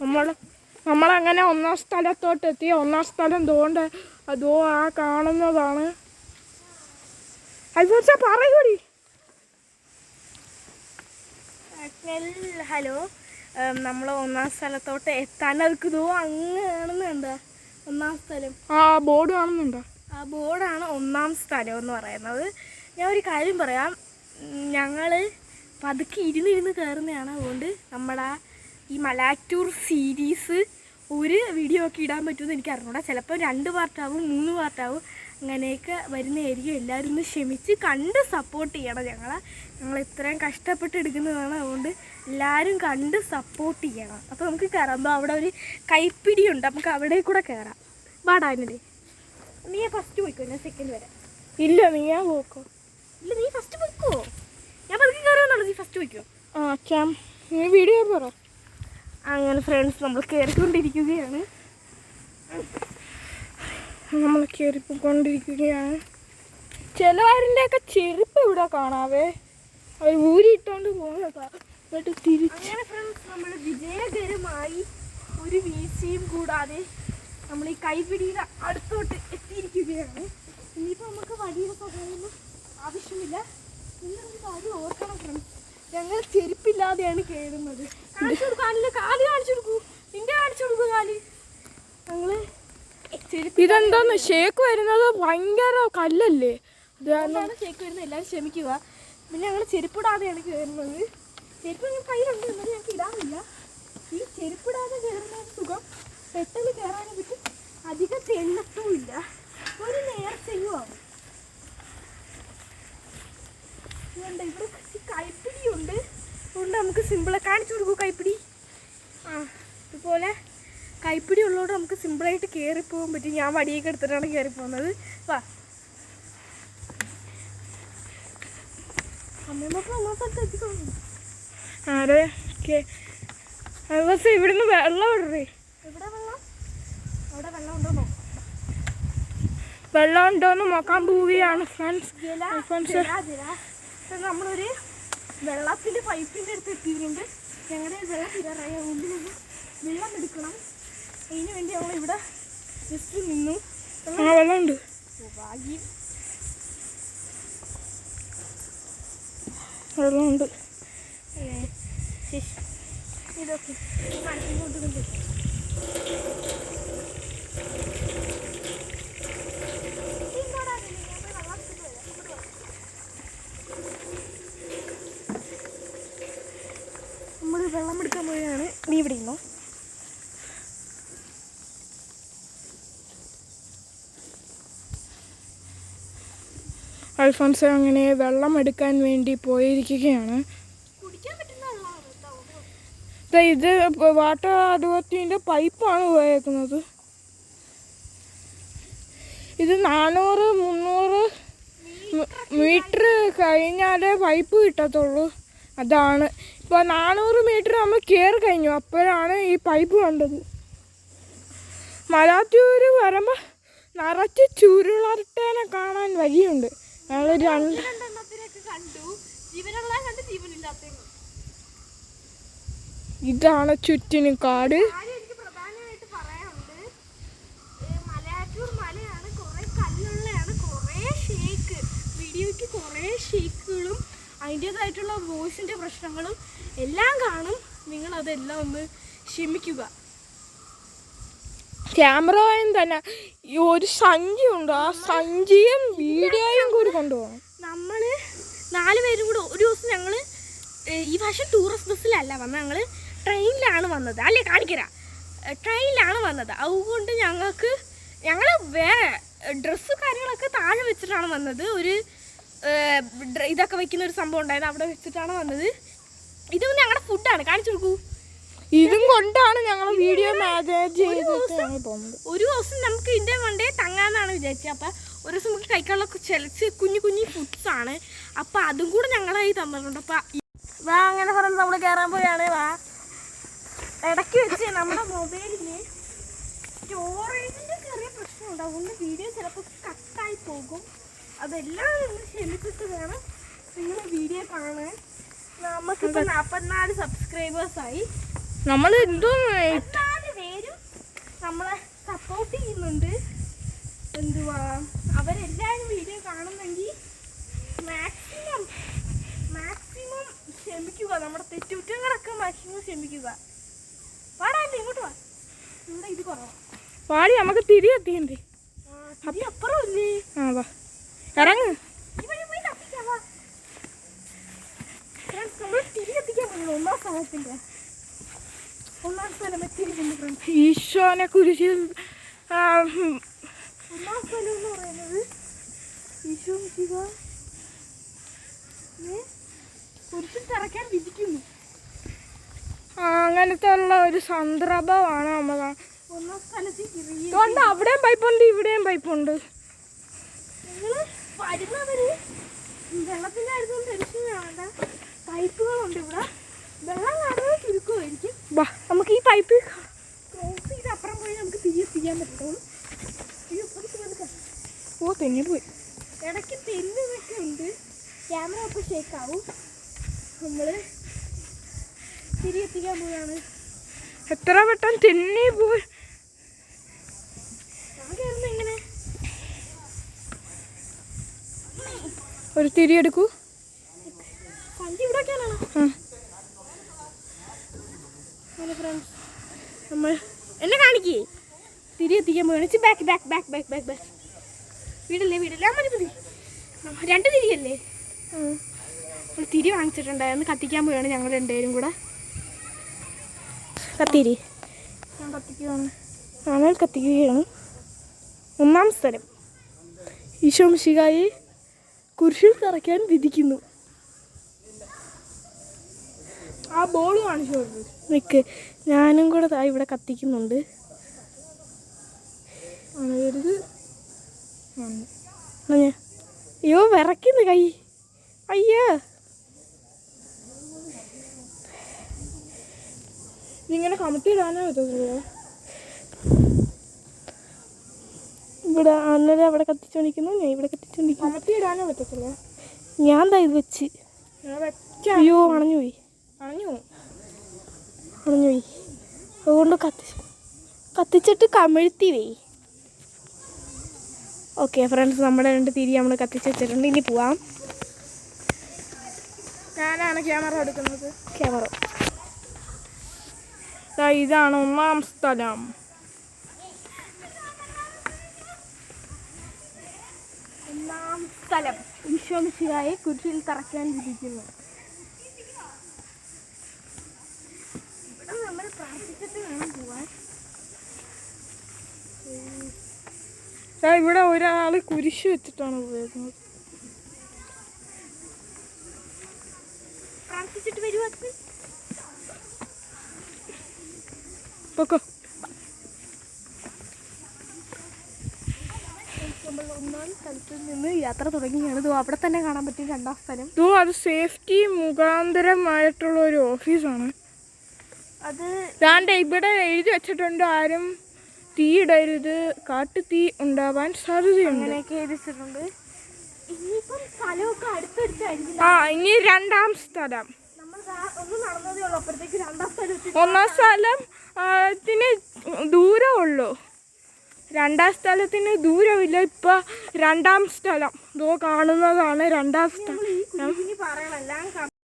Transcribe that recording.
നമ്മൾ നമ്മളങ്ങനെ ഒന്നാം സ്ഥലത്തോട്ട് എത്തി ഒന്നാം സ്ഥലം തോണ്ട് അതോ ആ കാണുന്നതാണ്. അൽഫോൻസ പറയൂടി. ഹലോ. നമ്മൾ ഒന്നാം സ്ഥലത്തോട്ട് എത്താൻ അവർക്ക് ഇതോ അങ്ങ് കാണുന്നുണ്ട്? ഒന്നാം സ്ഥലം. ആ ബോർഡ് കാണുന്നുണ്ടോ? ആ ബോർഡാണ് ഒന്നാം സ്ഥലം എന്ന് പറയുന്നത്. ഞാൻ ഒരു കാര്യം പറയാം. ഞങ്ങൾ പതുക്കെ ഇരുന്നിരുന്ന് കയറുന്നതാണ് അതുകൊണ്ട് നമ്മുടെ ഈ മലാറ്റൂർ സീരീസ് ഒരു വീഡിയോ ഒക്കെ ഇടാൻ പറ്റുമെന്ന് എനിക്ക് അറിഞ്ഞൂടാ. ചിലപ്പോൾ രണ്ട് പാർട്ടാവും മൂന്ന് പാർട്ടാവും അങ്ങനെയൊക്കെ വരുന്നതായിരിക്കും. എല്ലാവരും ഒന്ന് ക്ഷമിച്ച് കണ്ട് സപ്പോർട്ട് ചെയ്യണം ഞങ്ങളെ. ഞങ്ങൾ ഇത്രയും കഷ്ടപ്പെട്ട് എടുക്കുന്നതാണ്. അതുകൊണ്ട് എല്ലാവരും കണ്ട് സപ്പോർട്ട് ചെയ്യണം. അപ്പോൾ നമുക്ക് കയറാം അപ്പോൾ അവിടെ ഒരു കൈപ്പിടിയുണ്ട് നമുക്ക് അവിടെ കൂടെ കയറാം വാടാനല്ലേ നീ ഫസ്റ്റ് പോയിക്കോ. ഞാൻ സെക്കൻഡ് വരാം. ഇല്ല നീ ഞാൻ പോക്കോ. ഇല്ല നീ ഫസ്റ്റ് പോയിക്കോ. ഞാൻ പതുക്കെ കയറാന്നുള്ളത് നീ ഫസ്റ്റ് പോയിക്കോ. ആ ക്യാം. നീ വീഡിയോ പറ. അങ്ങനെ ഫ്രണ്ട്സ് നമ്മൾ കയറിക്കൊണ്ടിരിക്കുകയാണ് നമ്മൾ കയറിപ്പോയിക്കൊണ്ടിരിക്കുകയാണ് ചിലവരിന്റെയൊക്കെ ചെരുപ്പ് ഇവിടെ കാണാവേ. അവർ ഊരിയിട്ടോണ്ട് പോകുന്നതാ എന്നിട്ട് തിരിച്ച്. ഫ്രണ്ട്സ് നമ്മൾ വിജയകരമായി ഒരു വീഴ്ചയും കൂടാതെ നമ്മൾ ഈ കൈപിടിയുടെ അടുത്തോട്ട് എത്തിയിരിക്കുകയാണ്. ഇനിയിപ്പോൾ നമുക്ക് വഴിയുടെ സഹായമൊന്നും ആവശ്യമില്ല. നിങ്ങളൊരു കാര്യം ഓർക്കണം ഫ്രണ്ട്സ് ഞങ്ങൾ ചെരുപ്പില്ലാതെയാണ് കയറുന്നത് ഞങ്ങൾ ഇതെന്താന്ന്? ഷേക്ക് വരുന്നത് ഭയങ്കര കല്ലല്ലേ? അത് കാരണം ഷേക്ക് വരുന്നത്. എല്ലാവരും ക്ഷമിക്കുക. പിന്നെ ഞങ്ങൾ ചെരുപ്പിടാതെയാണ് വരുന്നത് ചെരുപ്പ് ഞാൻ കയ്യിലുണ്ട്. ഞങ്ങൾക്ക് ഇടാറില്ല ഈ ചെരുപ്പിടാതെ കയറുന്ന സുഖം പെട്ടെന്ന് കയറാനും പറ്റും. അധികം തെണ്ണത്തും ഇല്ല. ഒരു നേർച്ചയും ആവും. ഇവിടെ കൈപ്പിടിയുണ്ട്. അതുകൊണ്ട് നമുക്ക് സിമ്പിളായി കാണിച്ചു കൊടുക്കൂ കൈപ്പിടി. ആ ഇതുപോലെ കൈപ്പിടി ഉള്ളതുകൊണ്ട് നമുക്ക് സിമ്പിളായിട്ട് കയറിപ്പോകാൻ പറ്റും. ഞാൻ വടിയൊക്കെ എടുത്തിട്ടാണ് കയറിപ്പോകുന്നത് വാ. ആരെ? ഇവിടുന്ന് വെള്ളം ഇടറേ ഇവിടെ വെള്ളം? അവിടെ വെള്ളം ഉണ്ടോ നോക്കാം. വെള്ളം ഉണ്ടോന്ന് നോക്കാൻ പോവുകയാണ് ഫ്രണ്ട്സ് ഫ്രണ്ട്സ് നമ്മളൊരു വെള്ളത്തിന്റെ പൈപ്പിന്റെ അടുത്ത് എത്തിയിട്ടുണ്ട്. ഞങ്ങളുടെ വെള്ളം തീരാറായ അതുകൊണ്ട് ഞങ്ങൾ വെള്ളം എടുക്കണം. അതിന് വേണ്ടി ഞങ്ങൾ ഇവിടെ ജസ്റ്റ് നിന്നു. വെള്ളമുണ്ട്. ഭാഗ്യം വെള്ളമുണ്ട്. ഇതൊക്കെ. കാണിച്ചുകൊണ്ട് കൊണ്ട് ഇങ്ങോട്ടാ വരുന്നത്. ഞാൻ പോയി വെള്ളം എടുത്തിട്ട് വരാം. ഇങ്ങോട്ട് വാ. നമ്മൾ വെള്ളം എടുക്കാൻ പോവുകയാണ് നീ ഇവിടെ ഇരുന്നോ അൽഫോൻസ് അങ്ങനെ വെള്ളം എടുക്കാൻ വേണ്ടി പോയിരിക്കുകയാണ്. ഇത്? വാട്ടർ അതോറിറ്റിന്റെ പൈപ്പാണ് ഉപയോഗിക്കുന്നത്. ഇത് നാനൂറ് മുന്നൂറ് മീറ്റർ കഴിഞ്ഞാലേ പൈപ്പ് കിട്ടത്തുള്ളൂ. അതാണ്. ഇപ്പോൾ നാനൂറ് മീറ്റർ നമ്മൾ കയറി കഴിഞ്ഞു അപ്പോഴാണ് ഈ പൈപ്പ് കണ്ടത്. മലാത്തൂർ വരുമ്പോൾ നിറച്ച് ചുരുളർട്ടേനെ കാണാൻ വഴിയുണ്ട്. രണ്ട് ഇതാണ് ചുറ്റിന് കാട്. വീഡിയോയ്ക്ക് കുറേ ഷേക്കുകളും അതിന്റേതായിട്ടുള്ള വോയിസിന്റെ പ്രശ്നങ്ങളും എല്ലാം കാണും. നിങ്ങൾ അതെല്ലാം ഒന്ന് ക്ഷമിക്കുക. ക്യാമറയും തന്നെ. ഈ ഒരു സഞ്ചി ഉണ്ട് ആ സഞ്ചിയും വീഡിയോയും കൂടി കൊണ്ടുപോകണം. നമ്മൾ നാല് പേരും കൂടെ ഒരു ദിവസം ഞങ്ങൾ ഈ വർഷം ടൂറിസ്റ്റ് ബസ്സിലല്ല വന്നത്. ഞങ്ങൾ ട്രെയിനിലാണ് വന്നത്. അല്ലേ കാണിക്കരാ? ട്രെയിനിലാണ് വന്നത്. അതുകൊണ്ട് ഞങ്ങൾക്ക് ഞങ്ങൾ വേറെ ഡ്രസ്സ് കാര്യങ്ങളൊക്കെ താഴെ വെച്ചിട്ടാണ് വന്നത്. ഒരു ഇതൊക്കെ വെക്കുന്ന ഒരു സംഭവം ഉണ്ടായിരുന്നു. അവിടെ വെച്ചിട്ടാണ് വന്നത്. ഇതൊന്നും ഞങ്ങളുടെ ഫുഡാണ് കാണിച്ചു കൊടുക്കൂ. കൊണ്ടാണ് ഞങ്ങൾ വീഡിയോ മാനേജ് ചെയ്തിട്ട് ഞങ്ങൾ പോകുന്നത്. ഒരു ദിവസം നമുക്ക് ഇതിന്റെ കൊണ്ടേ തങ്ങാന്നാണ് വിചാരിച്ചത് അപ്പം ഒരു ദിവസം നമുക്ക് കഴിക്കാനുള്ള ചെലച്ച് കുഞ്ഞു കുഞ്ഞു ഫുഡ്സ് ആണ്. അപ്പം അതും കൂടെ ഞങ്ങളായി തന്നിട്ടുണ്ട്. അപ്പം വാ അങ്ങനെ പറഞ്ഞ് നമ്മൾ കയറാൻ പോയാണ് വാ. ഇടയ്ക്ക് വെച്ച് നമ്മുടെ മൊബൈലിന് സ്റ്റോറേജിന്റെ ചെറിയ പ്രശ്നമുണ്ട് അതുകൊണ്ട് വീഡിയോ ചിലപ്പോൾ കട്ടായി പോകും. അതെല്ലാം നിങ്ങൾ ക്ഷമിച്ചിട്ട് വേണം നിങ്ങൾ വീഡിയോ കാണാൻ. നമുക്കിപ്പോൾ നാൽപ്പത്തിനാല് സബ്സ്ക്രൈബേഴ്സായി നമ്മൾ എന്തോ പേരും നമ്മളെ സപ്പോർട്ട് ചെയ്യുന്നുണ്ട്. എന്തുവാ? അവരെല്ലാവരും വീഡിയോ കാണുന്നെങ്കിൽ മാക്സിമം മാക്സിമം ക്ഷമിക്കുക. നമ്മുടെ തെറ്റുകുറ്റങ്ങളൊക്കെ മാക്സിമം ക്ഷമിക്കുക. പാടാല്ലേ ഇങ്ങോട്ട് വാ. ഇവിടെ ഇത് കുറവാ? പാടി നമുക്ക് തിരിയെത്തിയണ്ടേ അതി അപ്പുറം ഇല്ലേ? ആ വാ. ഇറങ്ങ്. തിരി കത്തിക്കാൻ പോകുന്നു ഒന്നാം സ്ഥലത്തിന്റെ ഒന്നാം സ്ഥലം എത്തിയിരിക്കുന്നു ഫ്രണ്ട്സ് ഈശോനെ കുരിശിൽ ഒന്നാം സ്ഥലം പറയുന്നത് ഈശോ ശിവ കുരിശിൽ തറയ്ക്കാൻ വിധിക്കുന്നു അങ്ങനത്തെ ഉള്ള ഒരു സന്ദർഭമാണ് നമ്മൾ അതുകൊണ്ട് അവിടെയും പൈപ്പുണ്ട് ഇവിടെയും പൈപ്പുണ്ട്. വരുന്നവര് വെള്ളത്തിന്റെ അടുത്തും ടെൻഷൻ വേണ്ട. പൈപ്പുകളുണ്ട് ഇവിടെ വെള്ളം കാണുന്നത് ചുരുക്കമായിരിക്കും വാ നമുക്ക് ഈ പൈപ്പ് ക്രോസ് ചെയ്ത് അപ്പുറം പോയി നമുക്ക് തിരികെ ചെയ്യാൻ പറ്റുള്ളൂ അയ്യോ, പതുക്കെ, പതുക്കെ. ഓ തെന്നി പോയി ഇടയ്ക്ക് തെന്നൊക്കെ ഉണ്ട് ക്യാമറ അപ്പോൾ ഷേക്കാവും നമ്മൾ തിരികെ എത്തിക്കാൻ പോവുകയാണ്. എത്ര പെട്ടെന്ന് തിന്നി പോയി എങ്ങനെ? ഒരു തിരി എടുക്കൂ. നമ്മൾ എന്നെ കാണിക്കേ. തിരി എത്തിക്കാൻ പോവുകയാണ്. Back back back back back back വീടല്ലേ വീടല്ലേ? അമ്മ രണ്ട് തിരിയല്ലേ? തിരി വാങ്ങിച്ചിട്ടുണ്ടായിരുന്നു. കത്തിക്കാൻ പോയാണ് ഞങ്ങൾ രണ്ടുപേരും കൂടെ. കത്തിരി. ഞാൻ കത്തിക്കുകയാണ്. ഒന്നാം സ്ഥലം. ഈശോ മിശികായെ കുരിശിൽ തറയ്ക്കാൻ വിധിക്കുന്നു. ആ ബോൾ കാണിച്ചു നിക്ക്. ഞാനും കൂടെ ഇവിടെ കത്തിക്കുന്നുണ്ട്. അയ്യോ വിറയ്ക്കുന്നു കൈ. അയ്യോ. ഇതിങ്ങനെ കമത്തിയിടാനേ പറ്റത്തുള്ളൂ ഇവിടെ അന്നേരം അവിടെ കത്തിച്ചോണ്ടിരിക്കുന്നു ഞാൻ ഇവിടെ കത്തിച്ചോണ്ടിരിക്കുന്നു. കമത്തിയിടാനേ പറ്റത്തില്ല ഞാൻ ദാ ഇത് വെച്ച്. അയ്യോ അണഞ്ഞു പോയി. അണഞ്ഞു അണഞ്ഞു പോയി. അതുകൊണ്ട് കത്തി കത്തിച്ചിട്ട് കമിഴ്ത്തി വേ ഓക്കെ ഫ്രണ്ട്സ് നമ്മുടെ രണ്ട് തിരി നമ്മൾ കത്തിച്ച് വെച്ചിട്ടുണ്ട്. ഇനി പോവാം. ഞാനാണ് ക്യാമറ എടുക്കുന്നത്. ക്യാമറ. ഇതാണ് ഒന്നാം സ്ഥലം. ഒന്നാം സ്ഥലം. ഈശോമിശിയായി കുരിശിൽ തറയ്ക്കാൻ ഇവിടെ നമ്മൾ പ്രാർത്ഥിച്ചിട്ട് വേണം പോവാൻ. ഇവിടെ ഒരാൾ കുരിശ് വെച്ചിട്ടാണ് പോയിരുന്നത് പ്രാർത്ഥിച്ചിട്ട് വരുവാ പൊക്കോ. നമ്മൾ ഒന്നാം സ്ഥലത്ത് നിന്ന് യാത്ര തുടങ്ങിയാണ്. തോ അവിടെ തന്നെ കാണാൻ പറ്റിയ രണ്ടാം സ്ഥലം. തോ അത് സേഫ്റ്റി മുഖാന്തരമായിട്ടുള്ള ഒരു ഓഫീസാണ്. അത് ദാണ്ട് ഇവിടെ എഴുതി വെച്ചിട്ടുണ്ട് ആരും തീ ഇടരുത് കാട്ടു തീ ഉണ്ടാവാൻ സാധ്യതയുണ്ട്. അങ്ങനെയൊക്കെ എഴുതിച്ചിട്ടുണ്ട് ആ ഇനി രണ്ടാം സ്ഥലം. ഒന്ന് സ്ഥലം ആ, ത്തിന് ദൂരമുള്ളൂ രണ്ടാം സ്ഥലത്തിന് ദൂരമില്ല ഇപ്പൊ രണ്ടാം സ്ഥലം. ഇതോ കാണുന്നതാണ് രണ്ടാം സ്ഥലം